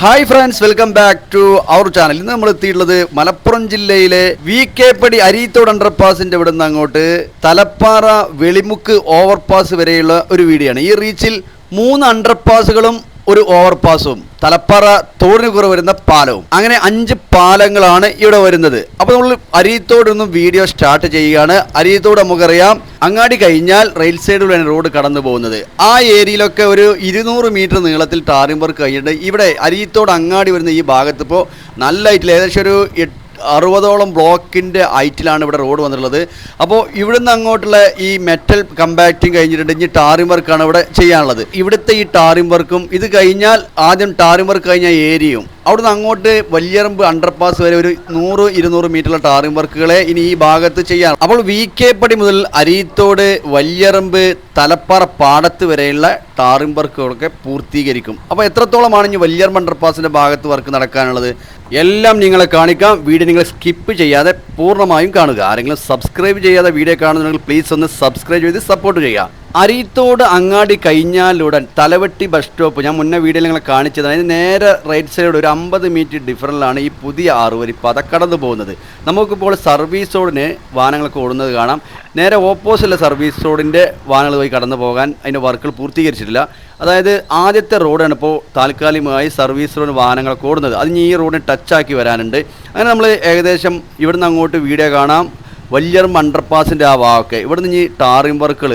Hi friends welcome back to our channel ഇന്ന് നമ്മൾ എത്തിയിട്ടുള്ളത് മലപ്പുറം ജില്ലയിലെ വി കെ പടി അരീത്തോട് അണ്ടർപാസിന്റെ ഇവിടെ നിന്ന് അങ്ങോട്ട് തലപ്പാറ വെളിമുക്ക് ഓവർപാസ് വരെയുള്ള ഒരു വീഡിയോ ആണ്. ഈ റീച്ചിൽ മൂന്ന് അണ്ടർപാസുകളും ഒരു ഓവർപാസും തലപ്പാറ തോടിന് കുറവ് വരുന്ന പാലവും. അങ്ങനെ അഞ്ച് പാലങ്ങളാണ് ഇവിടെ വരുന്നത്. അപ്പോൾ നമ്മൾ അരിയത്തോട് വീഡിയോ സ്റ്റാർട്ട് ചെയ്യുകയാണ്. അരിയത്തോട് നമുക്കറിയാം അങ്ങാടി കഴിഞ്ഞാൽ റെയിൽ സൈഡിലൂടെയാണ് റോഡ് കടന്നു പോകുന്നത്. ആ ഏരിയയിലൊക്കെ ഒരു ഇരുന്നൂറ് മീറ്റർ നീളത്തിൽ ടാറിംഗ് വർക്ക് കഴിഞ്ഞിട്ട് ഇവിടെ അരിയത്തോട് അങ്ങാടി വരുന്ന ഈ ഭാഗത്ത് ഇപ്പോൾ നല്ല ഹൈറ്റിൽ ഏകദേശം ഒരു എട്ട് അറുപതോളം ബ്ലോക്കിന്റെ ഹൈറ്റിലാണ് ഇവിടെ റോഡ് വന്നിട്ടുള്ളത്. അപ്പോൾ ഇവിടുന്ന് അങ്ങോട്ടുള്ള ഈ മെറ്റൽ കമ്പാക്റ്റിംഗ് കഴിഞ്ഞിട്ടുണ്ട്. ഇനി ടാറിംഗ് വർക്കാണ് ഇവിടെ ചെയ്യാനുള്ളത്. ഇവിടുത്തെ ഈ ടാറിംഗ് വർക്കും ഇത് കഴിഞ്ഞാൽ ആദ്യം ടാറിംഗ് വർക്ക് കഴിഞ്ഞ ഏരിയയും അവിടുന്ന് അങ്ങോട്ട് വലിയറമ്പ് അണ്ടർപാസ് വരെ ഒരു നൂറ് ഇരുന്നൂറ് മീറ്ററുള്ള ടാറിംഗ് വർക്കുകളെ ഇനി ഈ ഭാഗത്ത് ചെയ്യാം. അപ്പോൾ വി കെ പടി മുതൽ അരീത്തോട് വലിയറമ്പ് തലപ്പാറ പാടത്ത് വരെയുള്ള ടാറിംഗ് വർക്കുകളൊക്കെ പൂർത്തീകരിക്കും. അപ്പോൾ എത്രത്തോളമാണ് ഇനി വലിയറമ്പ് അണ്ടർപാസിന്റെ ഭാഗത്ത് വർക്ക് നടക്കാനുള്ളത്? എല്ലാം നിങ്ങളെ കാണിക്കാം. വീഡിയോ നിങ്ങൾ സ്കിപ്പ് ചെയ്യാതെ പൂർണമായും കാണുക. ആരെങ്കിലും സബ്സ്ക്രൈബ് ചെയ്യാതെ വീഡിയോ കാണുന്നുണ്ടെങ്കിൽ പ്ലീസ് ഒന്ന് സബ്സ്ക്രൈബ് ചെയ്ത് സപ്പോർട്ട് ചെയ്യുക. അരീത്തോട് അങ്ങാടി കഴിഞ്ഞാലുടൻ തലവെട്ടി ബസ് സ്റ്റോപ്പ് ഞാൻ മുന്നേ വീഡിയോയിൽ നിങ്ങളെ കാണിച്ചത് അതിന് നേരെ റൈറ്റ് സൈഡ് ഒരു അമ്പത് മീറ്റർ ഡിഫറന്റിലാണ് ഈ പുതിയ ആറുവരി പത കടന്നു പോകുന്നത്. നമുക്കിപ്പോൾ സർവീസ് റോഡിന് വാഹനങ്ങളൊക്കെ ഓടുന്നത് കാണാം. നേരെ ഓപ്പോസിറ്റുള്ള സർവീസ് റോഡിന്റെ വാഹനങ്ങൾ പോയി കടന്നു പോകാൻ അതിന്റെ വർക്കുകൾ പൂർത്തീകരിച്ചിട്ടില്ല. അതായത് ആദ്യത്തെ റോഡാണ് ഇപ്പോൾ താൽക്കാലികമായി സർവീസ് റോഡ് വാഹനങ്ങളൊക്കെ ഓടുന്നത്. അതിന് ഈ റോഡിന് ടച്ചാക്കി വരാനുണ്ട്. അങ്ങനെ നമ്മൾ ഏകദേശം ഇവിടുന്ന് അങ്ങോട്ട് വീഡിയോ കാണാം. വലിയറും അണ്ടർപാസിന്റെ ആ ഭാഗമൊക്കെ ഇവിടെ നിന്ന് ഈ ടാറിംഗ് വർക്കുകൾ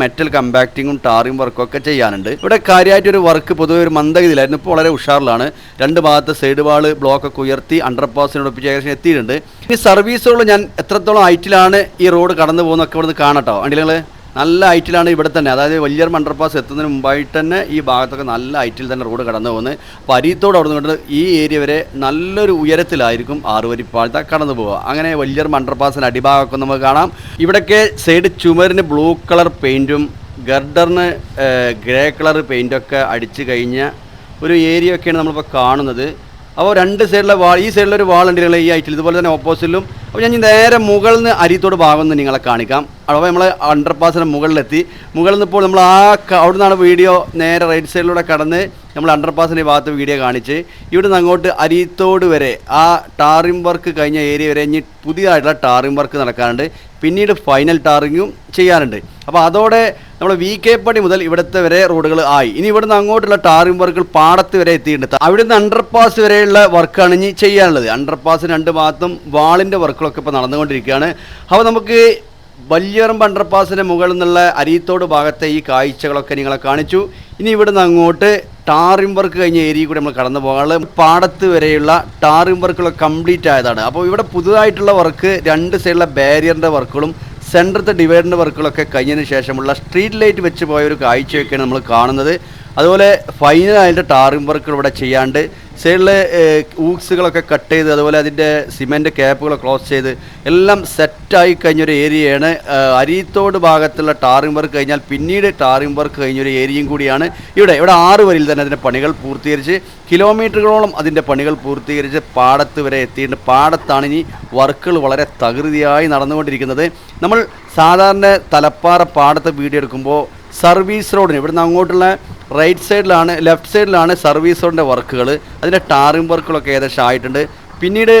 മെറ്റൽ കമ്പാക്റ്റിങ്ങും ടാറിംഗ് വർക്കും ഒക്കെ ചെയ്യാനുണ്ട്. ഇവിടെ കാര്യമായിട്ട് ഒരു വർക്ക് പൊതുവെ ഒരു മന്ദഗതിയിലായിരുന്നു. ഇപ്പോൾ വളരെ ഉഷാറിലാണ്. രണ്ട് ഭാഗത്ത് സൈഡ് വാൾ ബ്ലോക്കൊക്കെ ഉയർത്തി അണ്ടർപാസിനോടൊപ്പിച്ച് ഏകദേശം എത്തിയിട്ടുണ്ട്. ഈ സർവീസുകൾ ഞാൻ എത്രത്തോളം ഹൈറ്റിലാണ് ഈ റോഡ് കടന്നു പോകുന്നതൊക്കെ ഇവിടുന്ന് കാണട്ടോ. വണ്ടികൾ നല്ല ഹൈറ്റിലാണ് ഇവിടെ തന്നെ. അതായത് വലിയൊരു മണ്ടർപാസ് എത്തുന്നതിന് മുമ്പായിട്ട് തന്നെ ഈ ഭാഗത്തൊക്കെ നല്ല ഹൈറ്റിൽ തന്നെ റോഡ് കടന്നു പോകുന്നത്. അപ്പോൾ അരിയത്തോട് അവിടെ നിന്ന് ഈ ഏരിയ വരെ നല്ലൊരു ഉയരത്തിലായിരിക്കും ആറുവരിപ്പാഴത്തെ കടന്നു പോവുക. അങ്ങനെ വലിയൊരു മണ്ടർപാസിന്റെ അടിഭാഗമൊക്കെ നമുക്ക് കാണാം. ഇവിടെയൊക്കെ സൈഡ് ചുമരിന് ബ്ലൂ കളർ പെയിന്റും ഗർഡറിന് ഗ്രേ കളർ പെയിന്റൊക്കെ അടിച്ചു കഴിഞ്ഞ ഒരു ഏരിയ ഒക്കെയാണ് നമ്മളിപ്പോൾ കാണുന്നത്. അപ്പോൾ രണ്ട് സൈഡിലെ വാൾ ഈ സൈഡിലൊരു വാൾ ഉണ്ട് നിങ്ങൾ ഈ ഐറ്റിൽ. ഇതുപോലെ തന്നെ ഓപ്പോസിറ്റിലും അപ്പോൾ ഞാൻ നേരെ മുകളിൽ നിന്ന് അരിത്തോട് ഭാഗം നിന്ന് നിങ്ങളെ കാണിക്കാം. അപ്പോൾ നമ്മൾ അണ്ടർപാസിന്റെ മുകളിലെത്തി. മുകളിൽ നിന്ന് ഇപ്പോൾ നമ്മൾ ആ അവിടെ നിന്നാണ് വീഡിയോ നേരെ റൈറ്റ് സൈഡിലൂടെ കടന്ന് നമ്മൾ അണ്ടർപാസിന്റെ ഭാഗത്ത് വീഡിയോ കാണിച്ച്. ഇവിടെ നിന്ന് അങ്ങോട്ട് അരിത്തോട് വരെ ആ ടാറിംഗ് വർക്ക് കഴിഞ്ഞ ഏരിയ വരെ ഇനി പുതിയതായിട്ടുള്ള ടാറിംഗ് വർക്ക് നടക്കാറുണ്ട് പിന്നീട് ഫൈനൽ ടാറിങ്ങും ചെയ്യാനുണ്ട്. അപ്പോൾ അതോടെ നമ്മൾ വി കെ പടി മുതൽ ഇവിടുത്തെ വരെ റോഡുകൾ ആയി. ഇനി ഇവിടുന്ന് അങ്ങോട്ടുള്ള ടാറിംഗ് വർക്കുകൾ പാടത്ത് വരെ എത്തിയിട്ടുണ്ട്. അവിടുന്ന് അണ്ടർപാസ് വരെയുള്ള വർക്കാണ് ഇനി ചെയ്യാനുള്ളത്. അണ്ടർപാസ് രണ്ട് ഭാഗത്തും വാളിന്റെ വർക്കുകളൊക്കെ ഇപ്പോൾ നടന്നുകൊണ്ടിരിക്കുകയാണ്. അപ്പോൾ നമുക്ക് വലിയറമ്പ് അണ്ടർപാസിന്റെ മുകളിൽ നിന്നുള്ള അരിയത്തോട് ഭാഗത്തെ ഈ കാഴ്ചകളൊക്കെ നിങ്ങളെ കാണിച്ചു. ഇനി ഇവിടുന്ന് അങ്ങോട്ട് ടാറിംഗ് വർക്ക് കഴിഞ്ഞ ഏരിയ കൂടി നമ്മൾ കടന്നു പോകാനുള്ളത്. പാടത്ത് വരെയുള്ള ടാറിംഗ് വർക്കുകൾ കംപ്ലീറ്റ് ആയതാണ്. അപ്പോൾ ഇവിടെ പുതുതായിട്ടുള്ള വർക്ക് രണ്ട് സൈഡിലെ ബാരിയറിന്റെ വർക്കുകളും സെന്ററത്തെ ഡിവൈഡറിന്റെ വർക്കുകളൊക്കെ കഴിഞ്ഞതിന് ശേഷമുള്ള സ്ട്രീറ്റ് ലൈറ്റ് വെച്ച് പോയ ഒരു കാഴ്ചയൊക്കെയാണ് നമ്മൾ കാണുന്നത്. അതുപോലെ ഫൈനലായിട്ട് ടാറിംഗ് വർക്കുകൾ ഇവിടെ ചെയ്യാണ്ട് സൈഡിലെ ഊക്സുകളൊക്കെ കട്ട് ചെയ്ത് അതുപോലെ അതിന്റെ സിമെന്റ് ക്യാപ്പുകൾ ക്ലോസ് ചെയ്ത് എല്ലാം സെറ്റായി കഴിഞ്ഞൊരു ഏരിയയാണ്. അരീത്തോട് ഭാഗത്തുള്ള ടാറിംഗ് വർക്ക് കഴിഞ്ഞാൽ പിന്നീട് ടാറിംഗ് വർക്ക് കഴിഞ്ഞൊരു ഏരിയയും കൂടിയാണ് ഇവിടെ. ഇവിടെ ആറ് വരിയിൽ തന്നെ അതിന്റെ പണികൾ പൂർത്തീകരിച്ച് കിലോമീറ്ററുകളോളം അതിന്റെ പണികൾ പൂർത്തീകരിച്ച് പാടത്ത് വരെ എത്തിയിട്ടുണ്ട്. പാടത്താണ് ഇനി വർക്കുകൾ വളരെ തകൃതിയായി നടന്നുകൊണ്ടിരിക്കുന്നത്. നമ്മൾ സാധാരണ തലപ്പാറ പാടത്ത് വീഡിയോ എടുക്കുമ്പോൾ സർവീസ് റോഡിന്. ഇവിടുന്ന് അങ്ങോട്ടുള്ള റൈറ്റ് സൈഡിലാണ് ലെഫ്റ്റ് സൈഡിലാണ് സർവീസ് റോഡിന്റെ വർക്കുകൾ അതിന്റെ ടാറിംഗ് വർക്കുകളൊക്കെ ഏകദേശം ആയിട്ടുണ്ട്. പിന്നീട്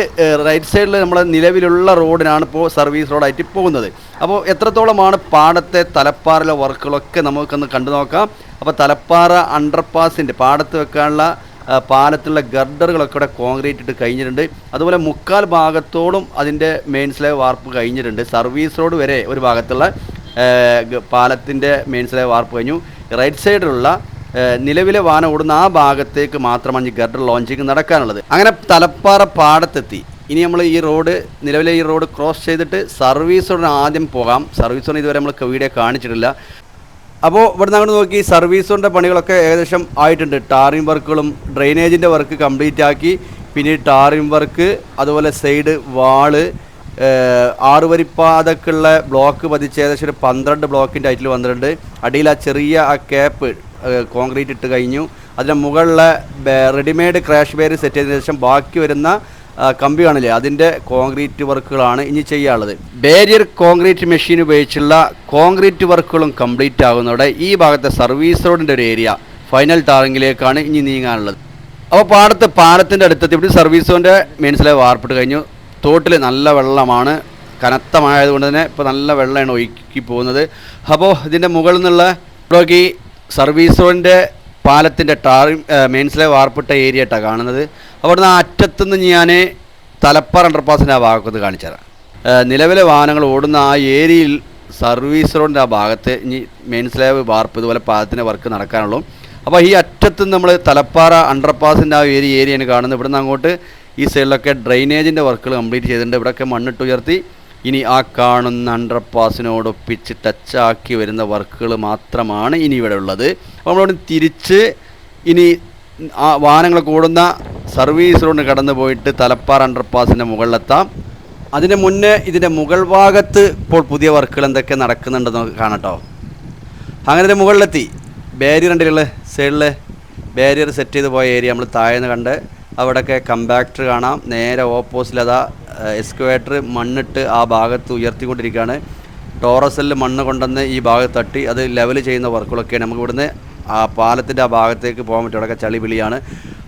റൈറ്റ് സൈഡിൽ നമ്മുടെ നിലവിലുള്ള റോഡിനാണ് ഇപ്പോൾ സർവീസ് റോഡായിട്ട് പോകുന്നത്. അപ്പോൾ എത്രത്തോളമാണ് പാടത്തെ തലപ്പാറിലെ വർക്കുകളൊക്കെ നമുക്കൊന്ന് കണ്ടു നോക്കാം. അപ്പോൾ തലപ്പാറ അണ്ടർപാസിന്റെ പാടത്ത് വെക്കാനുള്ള പാലത്തിലുള്ള ഗർഡറുകളൊക്കെ ഇവിടെ കോൺക്രീറ്റ് ഇട്ട് കഴിഞ്ഞിട്ടുണ്ട്. അതുപോലെ മുക്കാൽ ഭാഗത്തോളം അതിന്റെ മെയിൻസിലെ വാർപ്പ് കഴിഞ്ഞിട്ടുണ്ട്. സർവീസ് റോഡ് വരെ ഒരു ഭാഗത്തുള്ള പാലത്തിന്റെ മെയിൻസിലെ വാർപ്പ് കഴിഞ്ഞു. റൈറ്റ് സൈഡിലുള്ള നിലവിലെ വാന ഓടുന്ന ആ ഭാഗത്തേക്ക് മാത്രമാണ് ഈ ഗർഡർ ലോഞ്ചിങ് നടക്കാനുള്ളത്. അങ്ങനെ തലപ്പാറ പാടത്തെത്തി. ഇനി നമ്മൾ ഈ റോഡ് നിലവിലെ ഈ റോഡ് ക്രോസ് ചെയ്തിട്ട് സർവീസ് ആദ്യം പോകാം. സർവീസ് ഇതുവരെ നമ്മൾ വീഡിയോ കാണിച്ചിട്ടില്ല. അപ്പോൾ ഇവിടെ നിന്ന് അങ്ങോട്ട് നോക്കി സർവീസ് റോഡിന്റെ പണികളൊക്കെ ഏകദേശം ആയിട്ടുണ്ട്. ടാറിംഗ് വർക്കുകളും ഡ്രെയിനേജിന്റെ വർക്ക് കംപ്ലീറ്റ് ആക്കി. പിന്നെ ടാറിംഗ് വർക്ക് അതുപോലെ സൈഡ് വാൾ ഏഹ് ആറ് വരിപ്പാതക്കുള്ള ബ്ലോക്ക് പതിച്ച് ഏകദേശം ഒരു പന്ത്രണ്ട് ബ്ലോക്കിന്റെ ഹൈറ്റിൽ വന്നിട്ടുണ്ട്. അടിയിൽ ആ ചെറിയ ആ ക്യാപ്പ് കോൺക്രീറ്റ് ഇട്ട് കഴിഞ്ഞു. അതിന്റെ മുകളിലെ റെഡിമെയ്ഡ് ക്രാഷ് ബെയർ സെറ്റ് ചെയ്തതിനു ശേഷം ബാക്കി വരുന്ന കമ്പി കാണില്ലേ? അതിന്റെ കോൺക്രീറ്റ് വർക്കുകളാണ് ഇനി ചെയ്യാനുള്ളത്. ബാരിയർ കോൺക്രീറ്റ് മെഷീൻ ഉപയോഗിച്ചുള്ള കോൺക്രീറ്റ് വർക്കുകളും കംപ്ലീറ്റ് ആകുന്നതോടെ ഈ ഭാഗത്തെ സർവീസ് റോഡിന്റെ ഒരു ഏരിയ ഫൈനൽ ടാറിങ്ങിലേക്കാണ് ഇനി നീങ്ങാനുള്ളത്. അപ്പോൾ പാടത്ത് പാലത്തിന്റെ അടുത്തെത്തി സർവീസ് റോഡിന്റെ മെയിൻസിലെ വാർപ്പിട്ട് കഴിഞ്ഞു. തോട്ടിൽ നല്ല വെള്ളമാണ്. കനത്ത മഴ ആയതുകൊണ്ട് തന്നെ ഇപ്പോൾ നല്ല വെള്ളമാണ് ഒഴുക്കി പോകുന്നത്. അപ്പോൾ ഇതിന്റെ മുകളിൽ നിന്നുള്ള ഇവിടേക്ക് സർവീസ് റോഡിന്റെ പാലത്തിന്റെ ടാറി മെയിൻസിലെ വാർപ്പിട്ട ഏരിയ ആയിട്ടാണ് കാണുന്നത്. അവിടുന്ന് ആ അറ്റത്തുനിന്ന് ഞാൻ തലപ്പാറ അണ്ടർപാസിന്റെ ആ ഭാഗത്ത് കാണിച്ചു തരാം. നിലവിലെ വാഹനങ്ങൾ ഓടുന്ന ആ ഏരിയയിൽ സർവീസ് റോഡിന്റെ ആ ഭാഗത്ത് ഇനി മെയിൻ വാർപ്പ് ഇതുപോലെ പാലത്തിന്റെ വർക്ക് നടക്കാനുള്ളൂ. അപ്പോൾ ഈ അറ്റത്ത് നമ്മൾ തലപ്പാറ അണ്ടർപാസിന്റെ ആ ഏരിയ ഏരിയയാണ് കാണുന്നത്. ഇവിടുന്ന് അങ്ങോട്ട് ഈ സൈഡിലൊക്കെ ഡ്രൈനേജിന്റെ വർക്കുകൾ കംപ്ലീറ്റ് ചെയ്തിട്ടുണ്ട്. ഇവിടെയൊക്കെ മണ്ണിട്ട് ഉയർത്തി ഇനി ആ കാണുന്ന അണ്ടർപാസിനോടൊപ്പിച്ച് ടച്ചാക്കി വരുന്ന വർക്കുകൾ മാത്രമാണ് ഇനി ഇവിടെ ഉള്ളത്. അപ്പോൾ നമ്മളവിടെ തിരിച്ച് ഇനി ആ വാഹനങ്ങൾ കൂടുന്ന സർവീസ് റോഡിന് കടന്നു പോയിട്ട് തലപ്പാറ അണ്ടർപാസിന്റെ മുകളിലെത്താം. അതിന് മുന്നേ ഇതിന്റെ മുകൾ ഭാഗത്ത് ഇപ്പോൾ പുതിയ വർക്കുകൾ എന്തൊക്കെ നടക്കുന്നുണ്ടെന്ന് നമുക്ക് കാണട്ടോ അങ്ങനെ ഇതിന്റെ മുകളിലെത്തി. ബാരിയർ ഉണ്ടല്ലേ സൈഡിൽ ബാരിയർ സെറ്റ് ചെയ്ത് പോയ ഏരിയ നമ്മൾ താഴെ നിന്ന് കണ്ട് അവിടെയൊക്കെ കമ്പാക്ടർ കാണാം. നേരെ ഓപ്പോസിറ്റ് എക്സ്കവേറ്റർ മണ്ണിട്ട് ആ ഭാഗത്ത് ഉയർത്തിക്കൊണ്ടിരിക്കുകയാണ്. ടോറസലിൽ മണ്ണ് കൊണ്ടുവന്ന് ഈ ഭാഗത്ത് തട്ടി അത് ലെവൽ ചെയ്യുന്ന വർക്കുകളൊക്കെയാണ്. നമുക്ക് ഇവിടുന്ന് ആ പാലത്തിന്റെ ആ ഭാഗത്തേക്ക് പോകാൻ പറ്റും. അവിടെയൊക്കെ ചളി വിളിയാണ്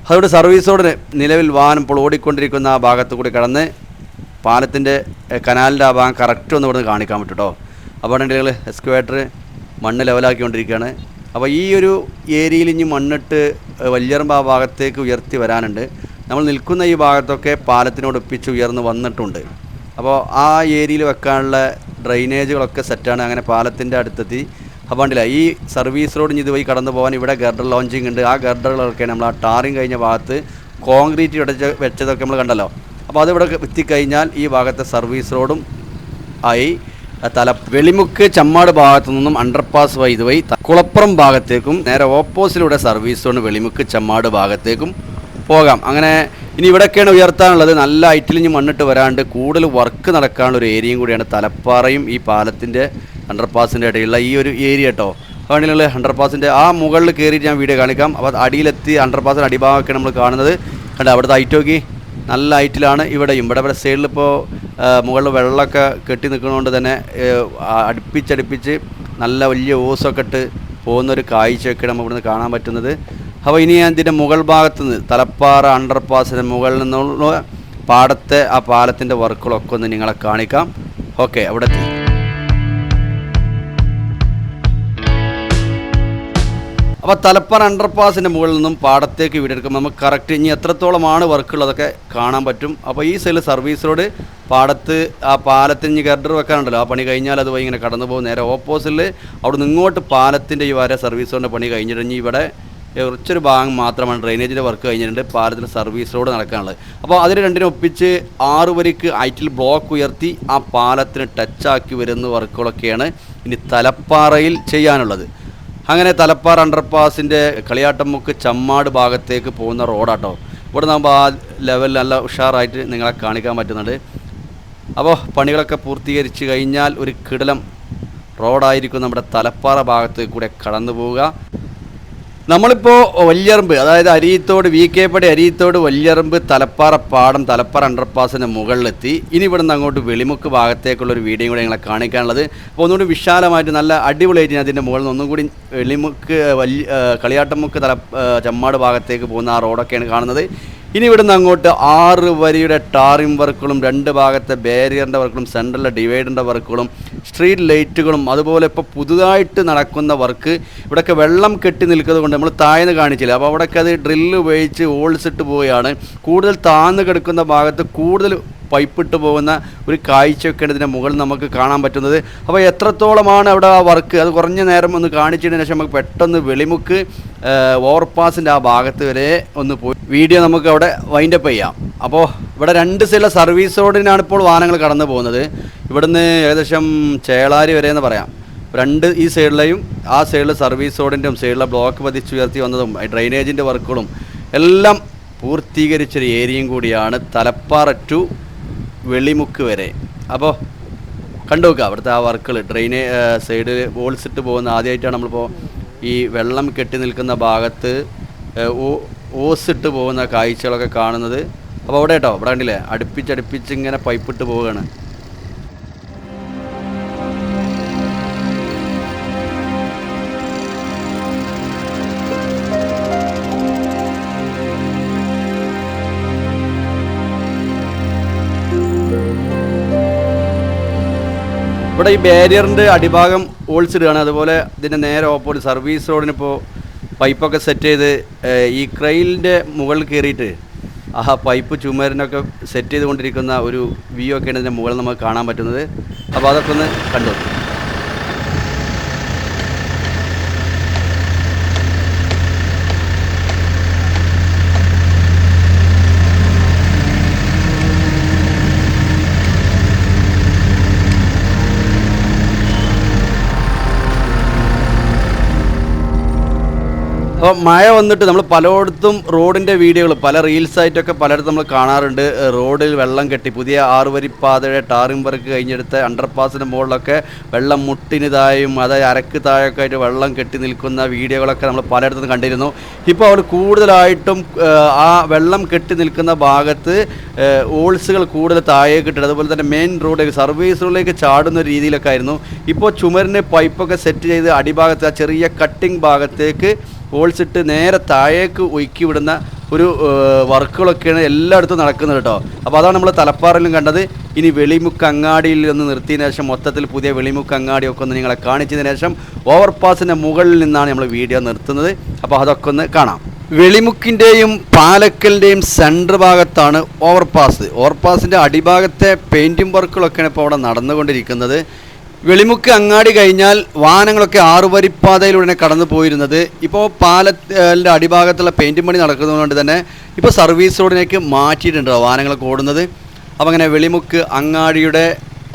അതുകൊണ്ട് സർവീസോട് നിലവിൽ വാഹനം ഇപ്പോൾ ഓടിക്കൊണ്ടിരിക്കുന്ന ആ ഭാഗത്ത് കൂടി കടന്ന് പാലത്തിന്റെ കനാലിന്റെ ആ ഭാഗം കറക്റ്റ് ഒന്ന് ഇവിടുന്ന് കാണിക്കാൻ പറ്റും കേട്ടോ അപ്പോൾ ഉണ്ടെങ്കിൽ എക്സ്കവേറ്റർ മണ്ണ് ലെവലാക്കിക്കൊണ്ടിരിക്കുകയാണ് അപ്പോൾ ഈ ഒരു ഏരിയയിൽ ഇനി മണ്ണിട്ട് വല്യറമ്പ ഭാഗത്തേക്ക് ഉയർത്തി വരാനുണ്ട്. നമ്മൾ നിൽക്കുന്ന ഈ ഭാഗത്തൊക്കെ പാലത്തിനോട് ഒപ്പിച്ച് ഉയർന്ന് വന്നിട്ടുണ്ട്. അപ്പോൾ ആ ഏരിയയിൽ വെക്കാനുള്ള ഡ്രൈനേജുകളൊക്കെ സെറ്റാണ് അങ്ങനെ പാലത്തിന്റെ അടുത്തെത്തി. അപ്പോൾ ഈ സർവീസ് റോഡ് ഇത് ഇതുവഴി കടന്നു പോകാൻ ഇവിടെ ഗർഡർ ലോഞ്ചിങ് ഉണ്ട്. ആ ഗർഡറുകളൊക്കെ നമ്മൾ ആ ടാറിങ് കഴിഞ്ഞ ഭാഗത്ത് കോൺക്രീറ്റ് ഇടച്ച് വെച്ചതൊക്കെ നമ്മൾ കണ്ടല്ലോ. അപ്പോൾ അതിവിടെ എത്തിക്കഴിഞ്ഞാൽ ഈ ഭാഗത്തെ സർവീസ് റോഡും ആയി. തല വെളിമുക്ക് ചമ്മാട് ഭാഗത്തു നിന്നും അണ്ടർപാസ് വഴി ഇതുവഴി കുളപ്പുറം ഭാഗത്തേക്കും നേരെ ഓപ്പോസിലൂടെ സർവീസ് കൊണ്ട് വെളിമുക്ക് ചമ്മാട് ഭാഗത്തേക്കും പോകാം. അങ്ങനെ ഇനി ഇവിടെയൊക്കെയാണ് ഉയർത്താനുള്ളത്. നല്ല ഐറ്റിലിഞ്ഞ് മണ്ണിട്ട് വരാണ്ട് കൂടുതൽ വർക്ക് നടക്കാനുള്ള ഒരു ഏരിയയും കൂടിയാണ് തലപ്പാറയും ഈ പാലത്തിന്റെ അണ്ടർപാസിന്റെ ഇടയിലുള്ള ഈ ഒരു ഏരിയ കേട്ടോ വേണമെങ്കിൽ അണ്ടർപാസിന്റെ ആ മുകളിൽ കയറിയിട്ട് ഞാൻ വീഡിയോ കാണിക്കാം. അപ്പോൾ അടിയിലെത്തി അണ്ടർപാസിന്റെ അടിഭാഗമൊക്കെയാണ് നമ്മൾ കാണുന്നത്. കണ്ടോ അവിടുത്തെ ഐറ്റ് നോക്കി. നല്ല ഹൈറ്റിലാണ് ഇവിടെയും. ഇവിടെ ഇവിടെ സൈഡിൽ ഇപ്പോൾ മുകളിൽ വെള്ളമൊക്കെ കെട്ടി നിൽക്കുന്നതുകൊണ്ട് തന്നെ അടുപ്പിച്ചടുപ്പിച്ച് നല്ല വലിയ ഓസൊക്കെ ഇട്ട് പോകുന്നൊരു കാഴ്ചയൊക്കെ നമുക്ക് ഇവിടുന്ന് കാണാൻ പറ്റുന്നത്. അപ്പോൾ ഇനി ഇതിന്റെ മുകൾ ഭാഗത്ത് നിന്ന് തലപ്പാറ അണ്ടർപാസിന്റെ മുകളിൽ നിന്നുള്ള പാടത്തെ ആ പാലത്തിന്റെ വർക്കുകളൊക്കെ ഒന്ന് നിങ്ങളെ കാണിക്കാം. ഓക്കെ അവിടെ അപ്പോൾ തലപ്പാൻ അണ്ടർപാസിന്റെ മുകളിൽ നിന്നും പാടത്തേക്ക് വീടെടുക്കുമ്പോൾ നമുക്ക് കറക്റ്റ് ഇനി എത്രത്തോളമാണ് വർക്കുള്ളതൊക്കെ കാണാൻ പറ്റും. അപ്പോൾ ഈ സൈഡിൽ സർവീസ് റോഡ് പാടത്ത് ആ പാലത്തിന് ഇനി ഗർഡർ വെക്കാനുണ്ടല്ലോ. ആ പണി കഴിഞ്ഞാൽ അത് പോയി ഇങ്ങനെ കടന്നു പോകും. നേരെ ഓപ്പോസിറ്റിൽ അവിടെ ഇങ്ങോട്ട് പാലത്തിന്റെ ഈ വരെ സർവീസ് റോഡിന്റെ പണി കഴിഞ്ഞിട്ട് ഇനി ഇവിടെ കുറച്ചൊരു ഭാഗം മാത്രമാണ് ഡ്രെയിനേജിന്റെ വർക്ക് കഴിഞ്ഞിട്ടുണ്ട്. പാലത്തിൽ സർവീസ് റോഡ് നടക്കാനുള്ളത്. അപ്പോൾ അതിന് രണ്ടിനെ ഒപ്പിച്ച് ആറ് വരിക്ക് ഐറ്റിൽ ബ്ലോക്ക് ഉയർത്തി ആ പാലത്തിന് ടച്ചാക്കി വരുന്ന വർക്കുകളൊക്കെയാണ് ഇനി തലപ്പാറയിൽ ചെയ്യാനുള്ളത്. അങ്ങനെ തലപ്പാറ അണ്ടർപാസിന്റെ കളിയാട്ടമുക്ക് ചമ്മാട് ഭാഗത്തേക്ക് പോകുന്ന റോഡാട്ടോ. ഇവിടെ നമ്മൾ ആ ലെവലിൽ നല്ല ഉഷാറായിട്ട് നിങ്ങളെ കാണിക്കാൻ പറ്റുന്നുണ്ട്. അപ്പോൾ പണികളൊക്കെ പൂർത്തീകരിച്ച് കഴിഞ്ഞാൽ ഒരു കിടലം റോഡായിരിക്കും നമ്മുടെ തലപ്പാറ ഭാഗത്ത് കൂടെ കടന്നു പോവുക നമ്മളിപ്പോൾ വല്യറമ്പ് അതായത് അരിയത്തോട് വി കെ പടി അരിയത്തോട് വല്യറമ്പ് തലപ്പാറ പാടം തലപ്പാറ അണ്ടർപാസിന്റെ മുകളിലെത്തി. ഇനി ഇവിടെ നിന്ന് അങ്ങോട്ട് വെളിമുക്ക് ഭാഗത്തേക്കുള്ള ഒരു വീഡിയോ കൂടെ ഞങ്ങളെ കാണിക്കാനുള്ളത്. അപ്പോൾ ഒന്നുകൂടി വിശാലമായിട്ട് നല്ല അടിപൊളിയായിട്ട് ഞാൻ അതിന്റെ മുകളിൽ നിന്ന് ഒന്നും കൂടി വെളിമുക്ക് വലിയ കളിയാട്ടമുക്ക് തല ചമ്മാട് ഭാഗത്തേക്ക് പോകുന്ന ആ റോഡൊക്കെയാണ് കാണുന്നത്. ഇനി ഇവിടുന്ന് അങ്ങോട്ട് ആറ് വരിയുടെ ടാറിംഗ് വർക്കുകളും രണ്ട് ഭാഗത്തെ ബാരിയറിന്റെ വർക്കുകളും സെൻട്രലിലെ ഡിവൈഡറിന്റെ വർക്കുകളും സ്ട്രീറ്റ് ലൈറ്റുകളും അതുപോലെ ഇപ്പോൾ പുതുതായിട്ട് നടക്കുന്ന വർക്ക്. ഇവിടെയൊക്കെ വെള്ളം കെട്ടി നിൽക്കുന്നത് കൊണ്ട് നമ്മൾ താഴ്ന്ന് കാണിച്ചില്ല. അപ്പോൾ അവിടെയൊക്കെ അത് ഡ്രില്ല് ഉപയോഗിച്ച് ഓൾസിട്ട് പോവുകയാണ്. കൂടുതൽ താഴ്ന്ന് കിടക്കുന്ന ഭാഗത്ത് കൂടുതൽ പൈപ്പിട്ട് പോകുന്ന ഒരു കാഴ്ചയൊക്കെയാണ് ഇതിന്റെ മുകളിൽ നമുക്ക് കാണാൻ പറ്റുന്നത്. അപ്പോൾ എത്രത്തോളമാണ് അവിടെ ആ വർക്ക്? അത് കുറഞ്ഞ നേരം ഒന്ന് കാണിച്ചതിന് ശേഷം നമുക്ക് പെട്ടെന്ന് വെളിമുക്ക് ഓവർപാസിന്റെ ആ ഭാഗത്ത് വരെ ഒന്ന് പോയി. വീഡിയോ നമുക്ക് അവിടെ വൈൻഡപ്പ് ചെയ്യാം. അപ്പോൾ ഇവിടെ രണ്ട് സൈഡിലെ സർവീസ് റോഡിനാണ് ഇപ്പോൾ വാഹനങ്ങൾ കടന്നു പോകുന്നത്. ഇവിടുന്ന് ഏകദേശം ചേളാരി വരെ എന്ന് പറയാം. രണ്ട് ഈ സൈഡിലെയും ആ സൈഡിലെ സർവീസ് റോഡിന്റെയും സൈഡിലെ ബ്ലോക്ക് പതിച്ചുയർത്തി വന്നതും ഡ്രൈനേജിന്റെ വർക്കുകളും എല്ലാം പൂർത്തീകരിച്ചൊരു ഏരിയയും കൂടിയാണ് തലപ്പാറ ടു വെളിമുക്ക് വരെ. അപ്പോൾ കണ്ടു നോക്കുക അവിടുത്തെ ആ വർക്കുകൾ ഡ്രെയിനേ സൈഡിൽ ബോൾസ് ഇട്ട് പോകുന്ന ആദ്യമായിട്ടാണ് നമ്മളിപ്പോൾ ഈ വെള്ളം കെട്ടി നിൽക്കുന്ന ഭാഗത്ത് ഓസ് ഇട്ട് പോകുന്ന കാഴ്ചകളൊക്കെ കാണുന്നത്. അപ്പോൾ അവിടെ കേട്ടോ ഇവിടെ കണ്ടില്ലേ? അടുപ്പിച്ചടുപ്പിച്ച് ഇങ്ങനെ പൈപ്പിട്ട് പോവുകയാണ്. ഇവിടെ ഈ ബാരിയറിന്റെ അടിഭാഗം ഓൾസിടുകയാണ്. അതുപോലെ ഇതിന്റെ നേരെ ഓപ്പോസിറ്റ് സർവീസ് റോഡിനിപ്പോൾ പൈപ്പൊക്കെ സെറ്റ് ചെയ്ത് ഈ ക്രെയിലിന്റെ മുകളിൽ കയറിയിട്ട് ആ പൈപ്പ് ചുമരിനൊക്കെ സെറ്റ് ചെയ്തുകൊണ്ടിരിക്കുന്ന ഒരു വ്യൂ ഒക്കെയാണ് ഇതിന്റെ മുകളിൽ നമുക്ക് കാണാൻ പറ്റുന്നത്. അപ്പോൾ അതൊക്കെ ഒന്ന് കണ്ടു അപ്പോൾ മഴ വന്നിട്ട് നമ്മൾ പലയിടത്തും റോഡിന്റെ വീഡിയോകൾ പല റീൽസായിട്ടൊക്കെ പലയിടത്തും നമ്മൾ കാണാറുണ്ട്. റോഡിൽ വെള്ളം കെട്ടി പുതിയ ആറുവരിപ്പാതയുടെ ടാറിംഗ് വർക്ക് കഴിഞ്ഞെടുത്ത അണ്ടർപാസിന്റെ മുകളിലൊക്കെ വെള്ളം മുട്ടിനിതായും അതായത് അരക്ക് താഴൊക്കെ ആയിട്ട് വെള്ളം കെട്ടി നിൽക്കുന്ന വീഡിയോകളൊക്കെ നമ്മൾ പലയിടത്തും കണ്ടിരുന്നു. ഇപ്പോൾ അവർ കൂടുതലായിട്ടും ആ വെള്ളം കെട്ടി നിൽക്കുന്ന ഭാഗത്ത് ഓൾസുകൾ കൂടുതൽ താഴേക്ക് ഇട്ടിട്ട് അതുപോലെ തന്നെ മെയിൻ റോഡിലേക്ക് സർവീസ് ചാടുന്ന രീതിയിലൊക്കെ ആയിരുന്നു. ഇപ്പോൾ ചുമരിന് പൈപ്പൊക്കെ സെറ്റ് ചെയ്ത് അടിഭാഗത്ത് ആ ചെറിയ കട്ടിംഗ് ഭാഗത്തേക്ക് ഹോൾസ് ഇട്ട് നേരെ താഴേക്ക് ഒഴുക്കി വിടുന്ന ഒരു വർക്കുകളൊക്കെയാണ് എല്ലായിടത്തും നടക്കുന്നത് കേട്ടോ. അപ്പോൾ അതാണ് നമ്മൾ തലപ്പാറിലും കണ്ടത്. ഇനി വെളിമുക്ക് അങ്ങാടിയിൽ ഒന്ന് നിർത്തിയതിനു ശേഷം മൊത്തത്തിൽ പുതിയ വെളിമുക്ക് അങ്ങാടിയൊക്കെ ഒന്ന് നിങ്ങളെ കാണിച്ചതിന് ശേഷം ഓവർപാസിന്റെ മുകളിൽ നിന്നാണ് നമ്മൾ വീഡിയോ നിർത്തുന്നത്. അപ്പോൾ അതൊക്കെ ഒന്ന് കാണാം. വെളിമുക്കിന്റെയും പാലക്കലിന്റെയും സെന്റർ ഭാഗത്താണ് ഓവർപാസ് ഓവർപാസിന്റെ അടിഭാഗത്തെ പെയിന്റിംഗ് വർക്കുകളൊക്കെയാണ് ഇപ്പോൾ അവിടെ നടന്നുകൊണ്ടിരിക്കുന്നത്. വെളിമുക്ക് അങ്ങാടി കഴിഞ്ഞാൽ വാഹനങ്ങളൊക്കെ ആറുവരിപ്പാതയിലൂടെ കടന്നു പോയിരുന്നത്. ഇപ്പോൾ പാലത്തിന്റെ അടിഭാഗത്തുള്ള പെയിന്റിംഗ് പണി നടക്കുന്നതുകൊണ്ട് തന്നെ ഇപ്പോൾ സർവീസ് റോഡിലേക്ക് മാറ്റിയിട്ടുണ്ട് വാഹനങ്ങളൊക്കെ ഓടുന്നത്. അപ്പോൾ അങ്ങനെ വെളിമുക്ക് അങ്ങാടിയുടെ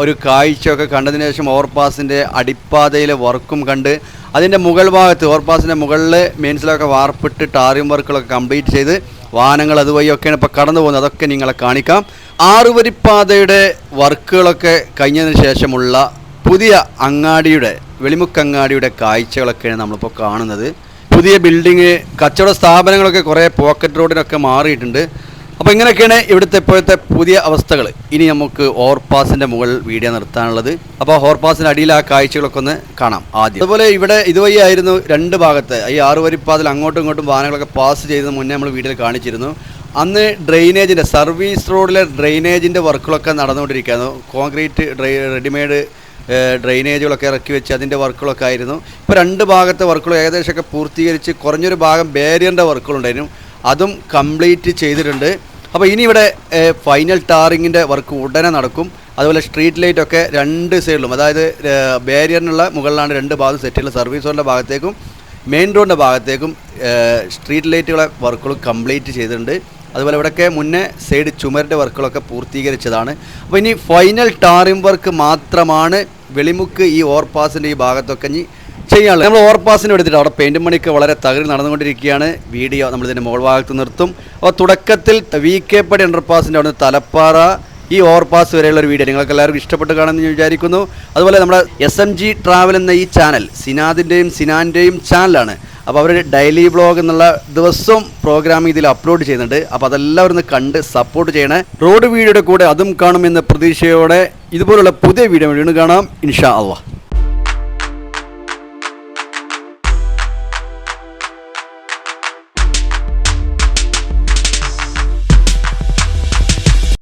ഒരു കാഴ്ചയൊക്കെ കണ്ടതിന് ശേഷം ഓവർപാസിന്റെ അടിപ്പാതയിലെ വർക്കും കണ്ട് അതിന്റെ മുകൾ ഭാഗത്ത് ഓവർപാസിന്റെ മുകളിൽ മെയിൻസിലൊക്കെ വാർപ്പിട്ട് ടാറിയും വർക്കുകളൊക്കെ കംപ്ലീറ്റ് ചെയ്ത് വാഹനങ്ങൾ അതുവഴിയൊക്കെയാണ് ഇപ്പോൾ കടന്നു പോകുന്നത്. അതൊക്കെ നിങ്ങളെ കാണിക്കാം. ആറുവരിപ്പാതയുടെ വർക്കുകളൊക്കെ കഴിഞ്ഞതിന് ശേഷമുള്ള പുതിയ അങ്ങാടിയുടെ വെളിമുക്കങ്ങാടിയുടെ കാഴ്ചകളൊക്കെയാണ് നമ്മളിപ്പോൾ കാണുന്നത്. പുതിയ ബിൽഡിങ് കച്ചവട സ്ഥാപനങ്ങളൊക്കെ കുറേ പോക്കറ്റ് റോഡിനൊക്കെ മാറിയിട്ടുണ്ട്. അപ്പോൾ ഇങ്ങനെയൊക്കെയാണ് ഇവിടുത്തെ ഇപ്പോഴത്തെ പുതിയ അവസ്ഥകൾ ഇനി നമുക്ക് ഓവർപാസിന്റെ മുകളിൽ വീഡിയോ നിർത്താനുള്ളത്. അപ്പോൾ ഓവർപാസിന്റെ അടിയിൽ ആ കാഴ്ചകളൊക്കെ ഒന്ന് കാണാം ആദ്യം. അതുപോലെ ഇവിടെ ഇതുവഴി ആയിരുന്നു രണ്ട് ഭാഗത്ത്. ഈ ആറുവരിപ്പാതിൽ അങ്ങോട്ടും ഇങ്ങോട്ടും വാഹനങ്ങളൊക്കെ പാസ് ചെയ്ത് മുന്നേ നമ്മൾ വീഡിയോയിൽ കാണിച്ചിരുന്നു. അന്ന് ഡ്രെയിനേജിന്റെ സർവീസ് റോഡിലെ ഡ്രെയിനേജിന്റെ വർക്കുകളൊക്കെ നടന്നുകൊണ്ടിരിക്കുകയായിരുന്നു. കോൺക്രീറ്റ് ഡ്രൈ റെഡിമെയ്ഡ് ഡ്രെയിനേജുകളൊക്കെ ഇറക്കി വെച്ച് അതിന്റെ വർക്കുകളൊക്കെ ആയിരുന്നു. ഇപ്പോൾ രണ്ട് ഭാഗത്തെ വർക്കുകൾ ഏകദേശമൊക്കെ പൂർത്തീകരിച്ച് കുറഞ്ഞൊരു ഭാഗം ബാരിയറിന്റെ വർക്കുകളുണ്ടായിരുന്നു. അതും കംപ്ലീറ്റ് ചെയ്തിട്ടുണ്ട്. അപ്പോൾ ഇനി ഇവിടെ ഫൈനൽ ടാറിങ്ങിന്റെ വർക്ക് ഉടനെ നടക്കും. അതുപോലെ സ്ട്രീറ്റ് ലൈറ്റൊക്കെ രണ്ട് സൈഡിലും അതായത് ബാരിയറിനുള്ള മുകളിലാണ് രണ്ട് ഭാഗം സെറ്റ് ചെയ്യുന്നത്. സർവീസ് റോഡിന്റെ ഭാഗത്തേക്കും മെയിൻ റോഡിന്റെ ഭാഗത്തേക്കും സ്ട്രീറ്റ് ലൈറ്റുകളെ വർക്കുകൾ കംപ്ലീറ്റ് ചെയ്തിട്ടുണ്ട്. അതുപോലെ ഇവിടെയൊക്കെ മുന്നേ സൈഡ് ചുമരിന്റെ വർക്കുകളൊക്കെ പൂർത്തീകരിച്ചതാണ്. അപ്പോൾ ഇനി ഫൈനൽ ടാറിംഗ് വർക്ക് മാത്രമാണ് വെളിമുക്ക് ഈ ഓവർപാസിന്റെ ഈ ഭാഗത്തൊക്കെ ഇനി ചെയ്യാനുള്ളത്. നമ്മൾ ഓവർപാസിന് എടുത്തിട്ട് അവിടെ പെയിന്റ് മണിക്ക് വളരെ തകരി നടന്നുകൊണ്ടിരിക്കുകയാണ്. വീഡിയോ നമ്മളിതിന്റെ മുകൾ ഭാഗത്ത് നിർത്തും. അപ്പോൾ തുടക്കത്തിൽ വി കെ പടി അണ്ടർപാസിന്റെ അവിടെ തലപ്പാറ ഈ ഓവർപാസ് വരെയുള്ള ഒരു വീഡിയോ നിങ്ങൾക്ക് എല്ലാവർക്കും ഇഷ്ടപ്പെട്ട് കാണുമെന്ന് ഞാൻ വിചാരിക്കുന്നു. അതുപോലെ നമ്മുടെ എസ് എം ജി ട്രാവൽ എന്ന ഈ ചാനൽ സിനാദിന്റെയും സിനാന്റെയും ചാനലാണ് അപ്പോൾ അവർ ഡെയിലി ബ്ലോഗ് എന്നുള്ള ദിവസവും പ്രോഗ്രാം ഇതിൽ അപ്ലോഡ് ചെയ്യുന്നുണ്ട്. അപ്പോൾ അതെല്ലാവരും ഒന്ന് കണ്ട് സപ്പോർട്ട് ചെയ്യണേ. റോഡ് വീഡിയോയുടെ കൂടെ അതും കാണുമെന്ന പ്രതീക്ഷയോടെ ഇതുപോലുള്ള പുതിയ വീഡിയോ വീണ്ടും കാണാം. ഇൻഷാ അള്ളാഹ്